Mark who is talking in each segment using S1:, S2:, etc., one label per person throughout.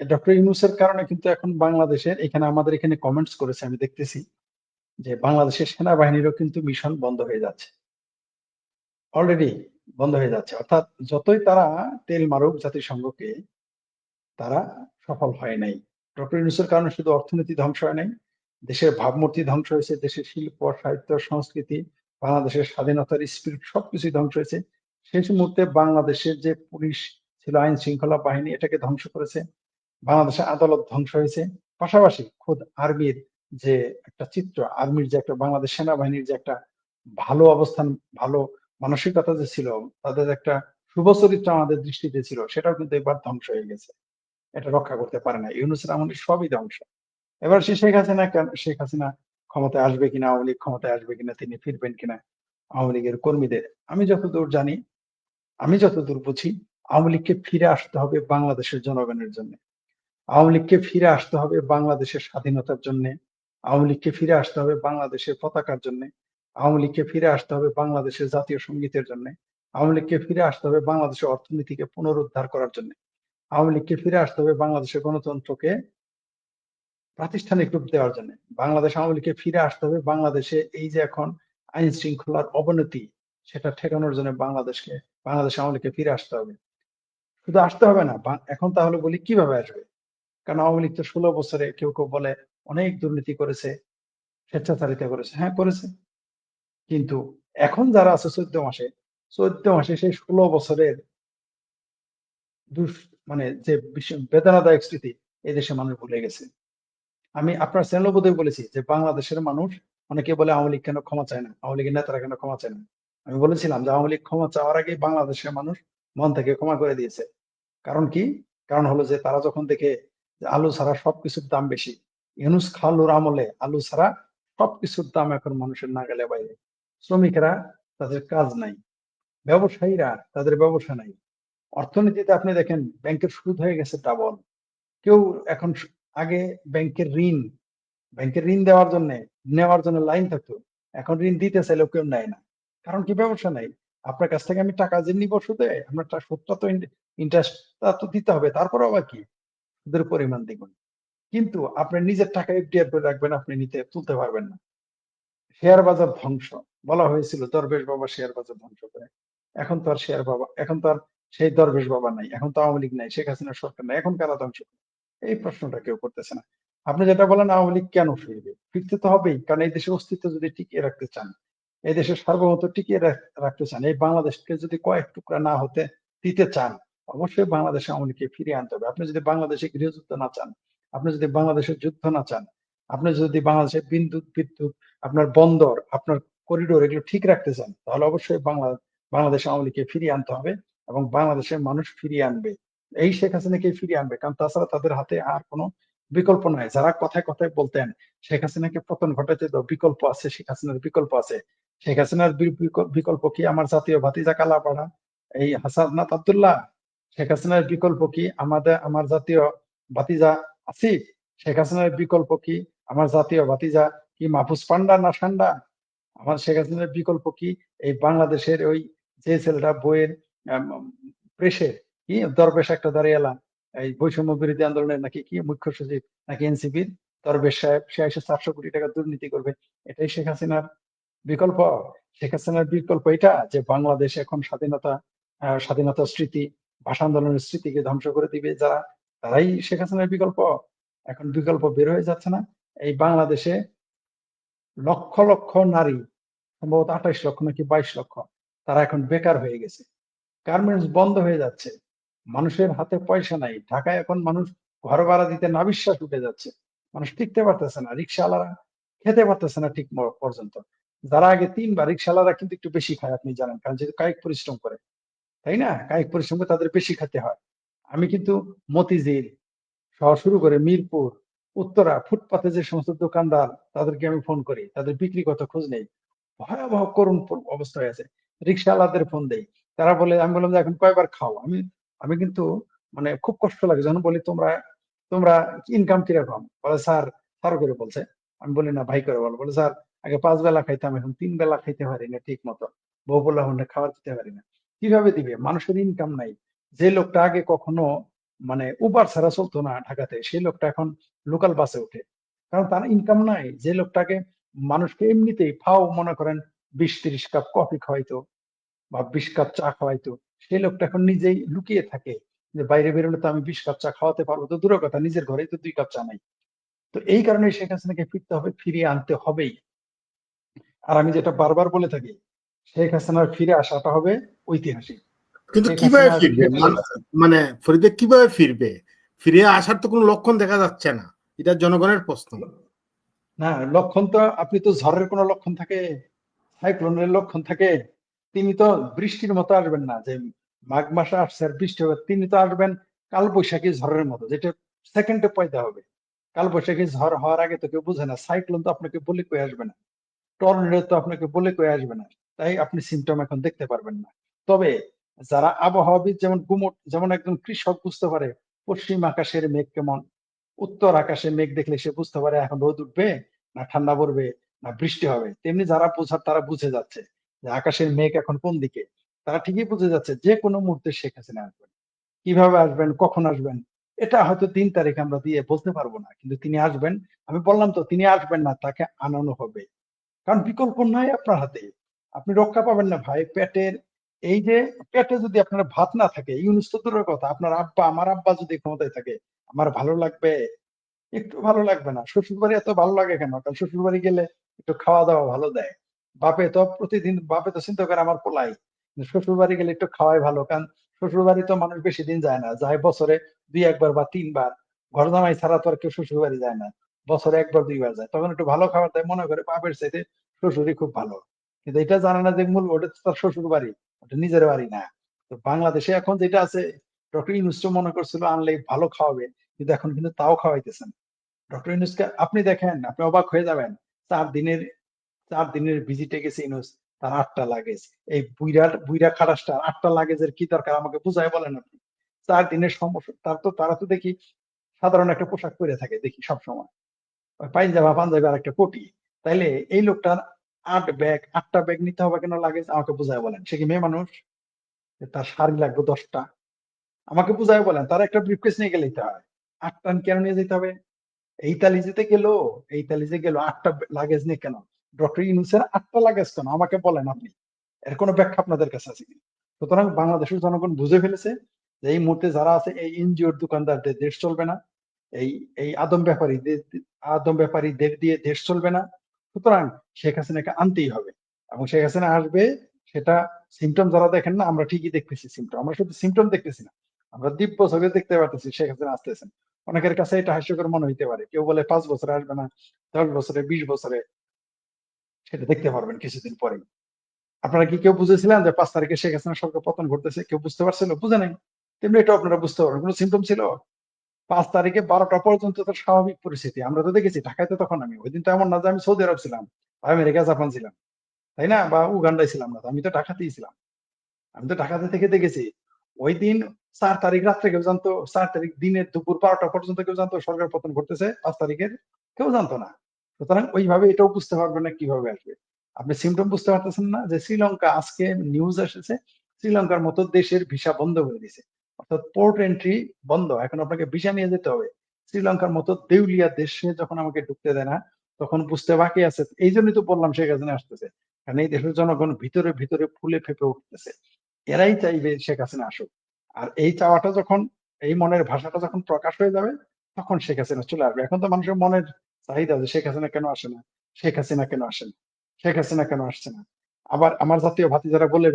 S1: Doctor ইউনুসের কারণে কিন্তু এখন বাংলাদেশের, এখানে আমাদের এখানে কমেন্টস করেছে, আমি দেখতেছি যে বাংলাদেশের সেনাবাহিনীরও কিন্তু মিশন বন্ধ হয়ে যাচ্ছে। অলরেডি বন্ধ হয়ে যাচ্ছে। অর্থাৎ যতই তারা তেল মারুক জাতিসংঘকে, তারা সফল হয় নাই। ডক্টর ইউনুসের কারণে শুধু অর্থনীতি ধ্বংস হয় নাই, দেশের ভাবমূর্তি ধ্বংস হয়েছে, দেশের শিল্প, সাহিত্য, সংস্কৃতি, বাংলাদেশের স্বাধীনতার স্পিরিট সবকিছুই ধ্বংস হয়েছে। সেই মুহূর্তে বাংলাদেশের যে পুলিশ ছিল আইন শৃঙ্খলা বাহিনী, এটাকে ধ্বংস করেছে। বাংলাদেশের আদালত ধ্বংস হয়েছে। পাশাপাশি খোদ আর্মির যে একটা চিত্র, আর্মির যে একটা বাংলাদেশ সেনাবাহিনীর যে একটা ভালো অবস্থান, ভালো মানসিকতা যে ছিল, তাদের একটা শুভ চরিত্র আমাদের দৃষ্টিতে ছিল, সেটাও কিন্তু এবার ধ্বংস হয়ে গেছে। এটা রক্ষা করতে পারে না। ইউনুসের আমলের সবই ধ্বংস। এবার সে শেখ হাসিনা কেন, শেখ হাসিনা ক্ষমতায় আসবে কিনা, আওয়ামী লীগ ক্ষমতায় আসবে কিনা, তিনি ফিরবেন কিনা আওয়ামী লীগের কর্মীদের, আমি যতদূর জানি, আমি যতদূর বুঝি, আওয়ামী লীগকে ফিরে আসতে হবে বাংলাদেশের জনগণের জন্য। আওয়ামী লীগকে ফিরে আসতে হবে বাংলাদেশের স্বাধীনতার জন্য। আওয়ামী লীগকে ফিরে আসতে হবে বাংলাদেশের পতাকার জন্য। আওয়ামী লীগকে ফিরে আসতে হবে বাংলাদেশের জাতীয় সঙ্গীতের জন্য। আওয়ামী লীগকে ফিরে আসতে হবে বাংলাদেশের অর্থনীতিকে পুনরুদ্ধার করার জন্য। আওয়ামী লীগকে ফিরে আসতে হবে বাংলাদেশের গণতন্ত্রকে প্রাতিষ্ঠানিক রূপ দেওয়ার জন্য। বাংলাদেশ আওয়ামী লীগকে ফিরে আসতে হবে বাংলাদেশে এই যে এখন আইন শৃঙ্খলার অবনতি, সেটা ঠেকানোর জন্য বাংলাদেশকে, বাংলাদেশ আওয়ামী লীগকে ফিরে আসতে হবে। শুধু আসতে হবে না এখন তাহলে বলি কীভাবে আসবে? কারণ আওয়ামী লীগ তো ষোলো বছরে কেউ কেউ বলে অনেক দুর্নীতি করেছে, স্বেচ্ছাচারিতা করেছে। হ্যাঁ করেছে। কিন্তু এখন যারা আছে চোদ্দ মাসে চোদ্দ মাসে সেই ষোলো বছরের মানে যে বেদনাদায়ক স্মৃতি এই দেশে মানুষ ভুলে গেছে। আমি আপনার চ্যানেল বোধহয় বলেছি যে বাংলাদেশের মানুষ, অনেকে বলে আওয়ামী লীগ কেন ক্ষমা চায় না, আওয়ামী লীগের নেতারা কেন ক্ষমা চায় না? আমি বলেছিলাম যে আওয়ামী লীগ ক্ষমা চাওয়ার আগে বাংলাদেশের মানুষ মন থেকে ক্ষমা করে দিয়েছে। কারণ কি? কারণ হলো যে তারা যখন দেখে আলু ছাড়া সবকিছুর দাম বেশি। ইউনুস খালুর আমলে আলু ছাড়া সবকিছুর দাম এখন মানুষের নাগালে বাইরে। শ্রমিকেরা তাদের কাজ নাই, ব্যবসায়ীরা তাদের ব্যবসা নাই। অর্থনীতিতে আপনি দেখেন, ব্যাংকের সুদ হয়ে গেছে ডাবল কেউ এখন আগে ব্যাংকের ঋণ ব্যাংকের ঋণ দেওয়ার জন্য, নেওয়ার জন্য লাইন থাকতো। এখন ঋণ দিতে চাইলেও কেউ নেয় না। কারণ কি ব্যবসা নাই? আপনার কাছ থেকে আমি টাকা যে নিব সুদে আপনার সুদটা তো ইন্টারেস্ট তো দিতে হবে তারপর আবার কি? সুদের পরিমাণ দ্বিগুণ। কিন্তু আপনি নিজের টাকা এফডিআর করে রাখবেন, আপনি নিতে তুলতে পারবেন না। শেয়ার বাজার ধ্বংস। বলা হয়েছিল দরবেশ বাবা শেয়ার বাজার ধ্বংস করে। এখন তো আর শেয়ার বাবা, এখন তো আর সেই দরবেশ বাবা নাই, এখন তো আওয়ামী লীগ নাই, শেখ হাসিনা সরকার নাই, এখন কারা ধ্বংস এই প্রশ্নটা কেউ করতেছে না। আপনি যেটা বলেন আওয়ামী লীগ কেন ফিরবে? ফিরতে তো হবেই, কারণ এই দেশের অস্তিত্ব যদি টিকিয়ে রাখতে চান, এই দেশের সার্বভৌমত্ব টিকিয়ে রাখতে চান, এই বাংলাদেশকে যদি কয়েক টুকরা না হতে দিতে চান অবশ্যই বাংলাদেশে আওয়ামী ফিরিয়ে আনতে হবে। আপনি যদি বাংলাদেশে গৃহযুদ্ধ না চান, আপনি যদি বাংলাদেশের যুদ্ধ না চান, আপনি যদি বাংলাদেশের বিদ্যুৎ বিদ্যুৎ, আপনার বন্দর, আপনার করিডোর এগুলো ঠিক রাখতে চান, তাহলে অবশ্যই বাংলা, বাংলাদেশ আওয়ামী লীগকে ফিরিয়ে আনতে হবে এবং বাংলাদেশের মানুষ ফিরিয়ে আনবে। এই শেখ হাসিনাকে ফিরিয়ে আনবে। কারণ তাছাড়া তাদের হাতে আর কোনো বিকল্প নাই। যারা কথায় কথায় বলতেন, শেখ হাসিনাকে পতন ঘটাতে তো বিকল্প আছে, শেখ হাসিনার বিকল্প আছে। শেখ হাসিনার বিকল্প কি আমার জাতীয় ভাতিজা কালাপাড়া? এই হাসানাত আবদুল্লাহ? শেখ হাসিনার বিকল্প কি? আমাদের, আমার জাতীয় ভাতিজা আসিফ শেখ হাসিনার বিকল্প কি? আমার জাতীয় বাতিজা কি মাহফুজ পান্ডা না ঠান্ডা আমার শেখ হাসিনার বিকল্প কি? এই বাংলাদেশের ওই যে ছেলেটা বইয়ের প্রেসে, কি? দরবেশ একটা দাঁড়িয়েলাম এই বৈষম্য বিরোধী আন্দোলনের নাকি কি মুখ্য সচিব, নাকি এনসিপির? দরবেশ সাহেব, সে এসে চারশো কোটি টাকা দুর্নীতি করবে। এটাই শেখ হাসিনার বিকল্প। শেখ হাসিনার বিকল্প এটা যে বাংলাদেশ এখন স্বাধীনতা স্বাধীনতার স্মৃতি ভাষা আন্দোলনের স্মৃতিকে ধ্বংস করে দিবে যারা, তারাই শেখ হাসিনার বিকল্প। এখন বিকল্প বের হয়ে যাচ্ছে না। এই বাংলাদেশে লক্ষ লক্ষ নারী, সম্ভবত আঠাইশ লক্ষ নাকি বাইশ লক্ষ, তারা এখন বেকার হয়ে গেছে। গার্মেন্টস বন্ধ হয়ে যাচ্ছে। মানুষের হাতে পয়সা নাই। ঢাকায় এখন মানুষ ঘর ভাড়া দিতে না বিশ্বাস উঠে যাচ্ছে। মানুষ টিকতে পারতেছে না। রিক্সাওয়ালারা খেতে পারতেছে না ঠিক পর্যন্ত। যারা আগে তিনবার রিক্সাওয়ালারা কিন্তু একটু বেশি খায়, আপনি জানেন। কারণ যেহেতু কায়িক পরিশ্রম করে। তাই না? কায়িক পরিশ্রম তাদের বেশি খেতে হয়। আমি কিন্তু মতিঝিল সহ শুরু করে মিরপুর, উত্তরা, ফুটপাতে যে সমস্ত দোকানদার তাদেরকে আমি ফোন করি, তাদের বিক্রি কত খোঁজ নেই। ভয়াবহ করুণ অবস্থা হয়ে আছে। রিক্সাওয়ালাদের ফোন দেই। তারা বলে, আমি বললাম যে, এখন কয়বার খাও? আমি আমি কিন্তু মানে খুব কষ্ট লাগে। যখন বলি, তোমরা তোমরা ইনকাম কীরকম? বলে, স্যার স্যার করে বলছে। আমি বলি, না, ভাই করে বলো। বলে, স্যার, আগে পাঁচ বেলা খাইতাম, এখন তিন বেলা খাইতে পারি না ঠিক মতো বউ বললা হন্ডে খাবার দিতে পারি না। কীভাবে দিবে? মানুষের ইনকাম নাই। যে লোকটা আগে কখনো মানে উবার ছাড়া চলতো না ঢাকাতে, সেই লোকটা এখন লোকাল বাসে ওঠে। কারণ তার ইনকাম নাই। যে লোকটাকে মানুষকে এমনিতেই ফাও মনে করেন বিশ তিরিশ কাপ কফি খাওয়াইতো বা বিশ কাপ চা খাওয়াইতো, সেই লোকটা এখন নিজেই লুকিয়ে থাকে যে বাইরে বেরোলে তো আমি বিশ কাপ চা খাওয়াতে পারব। তো দূরের কথা, নিজের ঘরেই তো দুই কাপ চা নাই। তো এই কারণে হাসিনাকে ফিরতে হবে, ফিরিয়ে আনতে হবেই। আর আমি যেটা বারবার বলে থাকি শেখ হাসিনার ফিরে আসাটা হবে ঐতিহাসিক।
S2: কিন্তু কীভাবে ফিরবে? মানে ফরিদে কীভাবে ফিরবে? ফিরে আসার তো কোনো লক্ষণ দেখা যাচ্ছে না। এটা জনগণের প্রশ্ন।
S1: না লক্ষণ তো আপনি তো ঝড়ের কোনো লক্ষণ থাকে সাইক্লোনের লক্ষণ থাকে তিনি তো বৃষ্টির মতো আসবেন না। যে মাঘ মাসে আসছে আর বৃষ্টি হবে তিনি তো আসবেন কাল বৈশাখী ঝড়ের মতো যেটা সেকেন্ডে পয়দা হবে। কাল বৈশাখী ঝড় হওয়ার আগে তো কেউ বুঝে না সাইক্লোন তো আপনাকে বলে কয়ে আসবে না। টর্নেডো তো আপনাকে বলে কয়ে আসবে না। তাই আপনি সিমটম এখন দেখতে পারবেন না। তবে যারা আবহাওয়াবিদ যেমন গুমট, যেমন একজন কৃষক বুঝতে পারে, পশ্চিম আকাশের মেঘ কেমন, উত্তর আকাশে মেঘ দেখলে সে বুঝতে পারে এখন রোদ উঠবে না ঠান্ডা পড়বে না বৃষ্টি হবে। তেমনি যারা বোঝার তারা বুঝে যাচ্ছে যে আকাশের মেঘ এখন কোন দিকে। তারা ঠিকই বুঝে যাচ্ছে যে কোনো মুহূর্তে শেখ হাসিনা আসবেন। কীভাবে আসবেন, কখন আসবেন, এটা হয়তো তিন তারিখ আমরা দিয়ে বলতে পারব না, কিন্তু তিনি আসবেন। আমি বললাম তো তিনি আসবেন না, তাকে আনানো হবে। কারণ বিকল্প নাই আপনার হাতে। আপনি রক্ষা পাবেন না ভাই। পেটের, এই যে পেটে যদি আপনার ভাত না থাকে ইউনুস তো দূরের কথা, আপনার আব্বা, আমার আব্বা যদি ক্ষমতায় থাকে, আমার ভালো লাগবে? একটু ভালো লাগবে না। শ্বশুর বাড়ি এত ভালো লাগে কেন? কারণ শ্বশুর বাড়ি গেলে একটু খাওয়া দাওয়া ভালো দেয়। বাপে তো প্রতিদিন, বাপে তো চিন্তা করে আমার পোলাই। শ্বশুর বাড়ি গেলে একটু খাওয়াই ভালো, কারণ শ্বশুর বাড়ি তো মানুষ বেশি দিন যায় না। যায় বছরে দুই একবার বা তিনবার। ঘর জামাই ছাড়া তো আর কেউ শ্বশুর বাড়ি যায় না। বছরে একবার, দুইবার যায়। তখন একটু ভালো খাবার দেয়, মনে করে বাপের চাইতে শ্বশুরই খুব ভালো। কিন্তু এটা জানে না যে মূল ওটা তো তার শ্বশুর বাড়ি, ওটা নিজের বাড়ি না। তো বাংলাদেশে এখন যেটা আছে, ডক্টর ইউনুস মনে করছিল আনলে ভালো খাওয়াবে, কিন্তু এখন কিন্তু তাও খাওয়াইতেছেন। ডক্টর ইউনুসকে আপনি দেখেন, আপনি অবাক হয়ে যাবেন, চার দিনের চার দিনের ভিজিটে গেছে ইউনুস, তার আটটা লাগেজ। এই বুইরা বুইরা খাটাসটা আটটা লাগেজের কি দরকার আমাকে বুঝাই বলেন আপনি? চার দিনের সমস্যা, তার তো, তারা তো দেখি সাধারণ একটা পোশাক পরে থাকে দেখি সব সময় পাঞ্জাবা, পাঞ্জাবি আর একটা কোটি। তাইলে এই লোকটার আট ব্যাগ, আটটা ব্যাগ নিতে হবে কেন লাগেজ? আমাকে বুঝাই বলেন। সে কি মেয়ে মানুষ? তার শাড়ি লাগবে দশটা। আমাকে বুঝাই বলেন, তার একটা ব্রিফকেস নিয়ে গেলে হয়। আটটা কেন নিয়ে যেতে হবে? এই তালিজেতে গেল, এই তালিজে গেল, আটটা লাগেজ নিয়ে কেন? ডক্টর ইউনুসের আটটা লাগেজ কেন? আমাকে বলেন আপনি। এর কোনো ব্যাখ্যা আপনাদের কাছে আছে কিনা সুতরাং বাংলাদেশের জনগণ বুঝে ফেলেছে যে এই মুহূর্তে যারা আছে, এই এনজিওর দোকানদারদের দেশ চলবে না। এই এই আদম ব্যাপারী আদম ব্যাপারী ব্যাপারীদের দিয়ে দেশ চলবে না। সুতরাং শেখ হাসিনাকে আনতেই হবে। এবং শেখ হাসিনা আসবে, সেটা সিমটম যারা দেখেন না, আমরা ঠিকই দেখতেছি সিমটম আমরা শুধু সিমটম দেখতেছি না, আমরা দিব্য ছবি দেখতে পারতেছি শেখ হাসিনা আসতেছেন। অনেকের কাছে এটা হাস্যকর মনে হইতে পারে। কেউ বলে পাঁচ বছরে আসবে না, দশ বছরে, বিশ বছরে, সেটা দেখতে পারবেন কিছুদিন পরে আপনারা কি কেউ বুঝেছিলেন যে পাঁচ তারিখে শেখ হাসিনা সরকার পতন ঘটতেছে? কেউ বুঝতে পারছিল? বুঝে নাই। তেমনি এটা আপনারা বুঝতে পারবেন। কোনো সিমটম ছিল? পাঁচ তারিখে বারোটা পর্যন্ত তো স্বাভাবিক পরিস্থিতি। আমরা তো দেখেছি, ঢাকায় তো তখন আমি। ওই দিন তো এমন না যে আমি সৌদি আরব ছিলাম, বা আমেরিকা, জাপান ছিলাম, তাই না? বা উগান্ডায় ছিলাম না আমি তো ঢাকাতেই ছিলাম। আমি তো ঢাকাতে থেকে দেখেছি ওই দিন চার তারিখ রাত্রে কেউ জানতো, চার তারিখ দিনের দুপুর বারোটা পর্যন্ত কেউ জানতো, সরকার পতন ঘটতেছে, পাঁচ তারিখের কেউ জানতো না। সুতরাং ওইভাবে এটাও বুঝতে পারবে না কীভাবে আসবে। আপনি সিমটম বুঝতে পারতেছেন না যে শ্রীলঙ্কা আজকে নিউজ এসেছে, শ্রীলঙ্কার মতো দেশের ভিসা বন্ধ করে দিয়েছে। অর্থাৎ পোর্ট এন্ট্রি বন্ধ। এখন আপনাকে ভিসা নিয়ে যেতে হবে। শ্রীলঙ্কার মতো দেউলিয়া দেশে যখন আমাকে ঢুকতে দেয় না, তখন বুঝতে বাকি আছে। এই জন্যই তো বললাম শেখ হাসিনা আসতেছে। কারণ এই দেশের জনগণ ভিতরে ভিতরে ফুলে ফেপে উঠতেছে। এরাই চাইবে শেখ হাসিনা আসুক। আর এই চাওয়াটা যখন, এই মনের ভাষাটা যখন প্রকাশ হয়ে যাবে, তখন শেখ হাসিনা চলে আসবে। এখন তো মানুষের মনের চাহিদা যে শেখ হাসিনা কেন আসে না? শেখ হাসিনা কেন আসে না? শেখ হাসিনা কেন আসছে না? আবার আমার জাতীয় ভাতি যারা বলে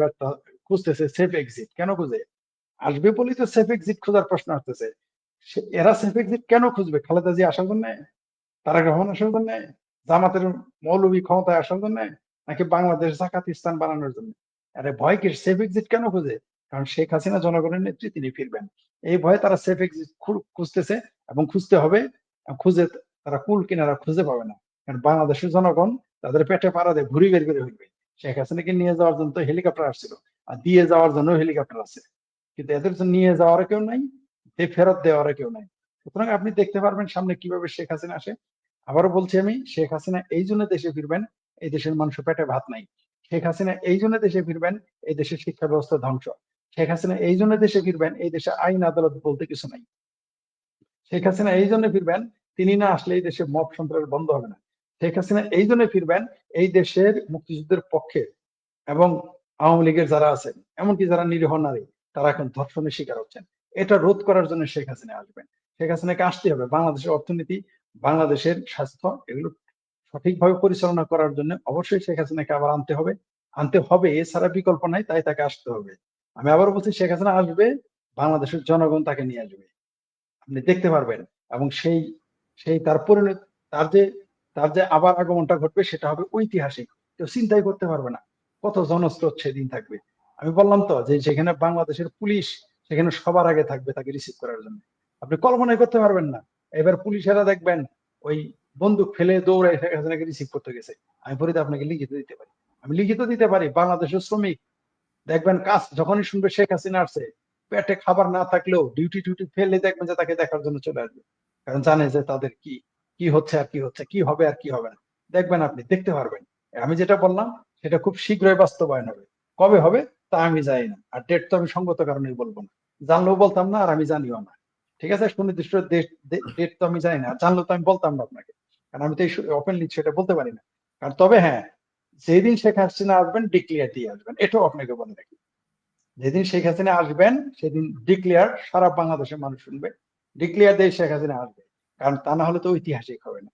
S1: খুঁজতেছে সেফ এক্সিট কেন খুঁজে? আসবে বলেই তো সেফ এক্সিট খোঁজার প্রশ্ন আসতেছে। এরা সেফ এক্সিট কেন খুঁজবে? খালেদা জি আসার জন্য? তারা রহমান আসার জন্য? জামাতের মৌলবী ক্ষমতায় আসার জন্য? নাকি বাংলাদেশ জাকাত ইস্তান বানানোর জন্য? আরে ভয় কি? সেফ এক্সিট কেন খুঁজে? কারণ শেখ হাসিনা জনগণের নেত্রী, তিনি ফিরবেন। এই ভয়ে তারা সেফ এক্সিট খুঁজতেছে এবং খুঁজতে হবে। খুঁজে তারা কুল কিনারা খুঁজে পাবে না। কারণ বাংলাদেশের জনগণ তাদের পেটে পাড়া দিয়ে ঘুরি বের বের হইবে শেখ হাসিনাকে নিয়ে যাওয়ার জন্য তো হেলিকপ্টার আসছিল। আর দিয়ে যাওয়ার জন্য হেলিকপ্টার আছে। কিন্তু এদের নিয়ে যাওয়ার কেউ নাই ফেরত দেওয়ার কেউ নাই। সুতরাং আপনি দেখতে পারবেন সামনে কীভাবে শেখ হাসিনা আসে। আবারও বলছি আমি, শেখ হাসিনা এই জন্য দেশে ফিরবেন, এই দেশের মানুষের পেটে ভাত নাই। শেখ হাসিনা এই জন্য দেশে ফিরবেন, এই দেশের শিক্ষা ব্যবস্থা ধ্বংস। শেখ হাসিনা এই জন্য দেশে ফিরবেন, এই দেশে আইন, আদালত বলতে কিছু নাই। শেখ হাসিনা এই জন্য ফিরবেন, তিনি না আসলে এই দেশে মব সন্ত্রাস বন্ধ হবে না। শেখ হাসিনা এই জন্য ফিরবেন, এই দেশের মুক্তিযুদ্ধের পক্ষে এবং আওয়ামী লীগের যারা আছেন, এমনকি যারা নিরীহ নারী তারা এখন ধর্ষণের শিকার হচ্ছেন। এটা রোধ করার জন্য শেখ হাসিনা আসবেন। শেখ হাসিনাকে আসতে হবে বাংলাদেশের অর্থনীতি, বাংলাদেশের স্বাস্থ্য, এগুলো সঠিকভাবে পরিচালনা করার জন্য অবশ্যই শেখ হাসিনাকে আবার আনতে হবে। আনতে হবে এছাড়া বিকল্প নাই, তাই তাকে আসতে হবে। আমি আবার বলছি, শেখ হাসিনা আসবে, বাংলাদেশের জনগণ তাকে নিয়ে আসবে। আপনি দেখতে পারবেন এবং সেই সেই তার পরিণত, তার যে তার যে আবার আগমনটা ঘটবে সেটা হবে ঐতিহাসিক। কেউ চিন্তাই করতে পারবে না। কত জনস্রোত সেদিন থাকবে। আমি বললাম তো যে যেখানে বাংলাদেশের পুলিশ, সেখানে সবার আগে থাকবে তাকে রিসিভ করার জন্য। আপনি কল্পনাই করতে পারবেন না। এবার পুলিশেরা দেখবেন ওই বন্দুক ফেলে দৌড়ে শেখ রিসিভ করতে গেছে। আমি ফরিদা আপনাকে লিখিত দিতে পারি। আমি লিখিত দিতে পারি, বাংলাদেশের শ্রমিক দেখবেন কাজ যখনই শুনবে শেখ হাসিনা আসছে, পেটে খাবার না থাকলেও ডিউটি টিউটি ফেলে দেখবেন যে তাকে দেখার জন্য চলে আসবে। কারণ জানে যে তাদের কি কি হচ্ছে আর কি হচ্ছে, কি হবে আর কি হবে না। দেখবেন আপনি, দেখতে পারবেন। আমি যেটা বললাম, সেটা খুব শীঘ্রই বাস্তবায়ন হবে। কবে হবে? তা আমি জানি না। আর ডেট তো আমি সঙ্গত কারণেই বলব না। জানলেও বলতাম না, আর আমি জানিও না। ঠিক আছে? সুনির্দিষ্ট ডেট তো আমি জানি না। জানলেও তো আমি বলতাম না আপনাকে। কারণ আমি তো এই ওপেনলি সেটা বলতে পারি না। কারণ তবে হ্যাঁ যেদিন শেখ হাসিনা আসবেন ডিক্লিয়ার দিয়ে আসবেন। এটাও আপনাকে বলে রাখি। যেদিন শেখ হাসিনা আসবেন, সেদিন ডিক্লিয়ার সারা বাংলাদেশের মানুষ শুনবে। ডিক্লিয়ার দিয়ে শেখ হাসিনা আসবে। কারণ তা না হলে তো ঐতিহাসিক হবে না।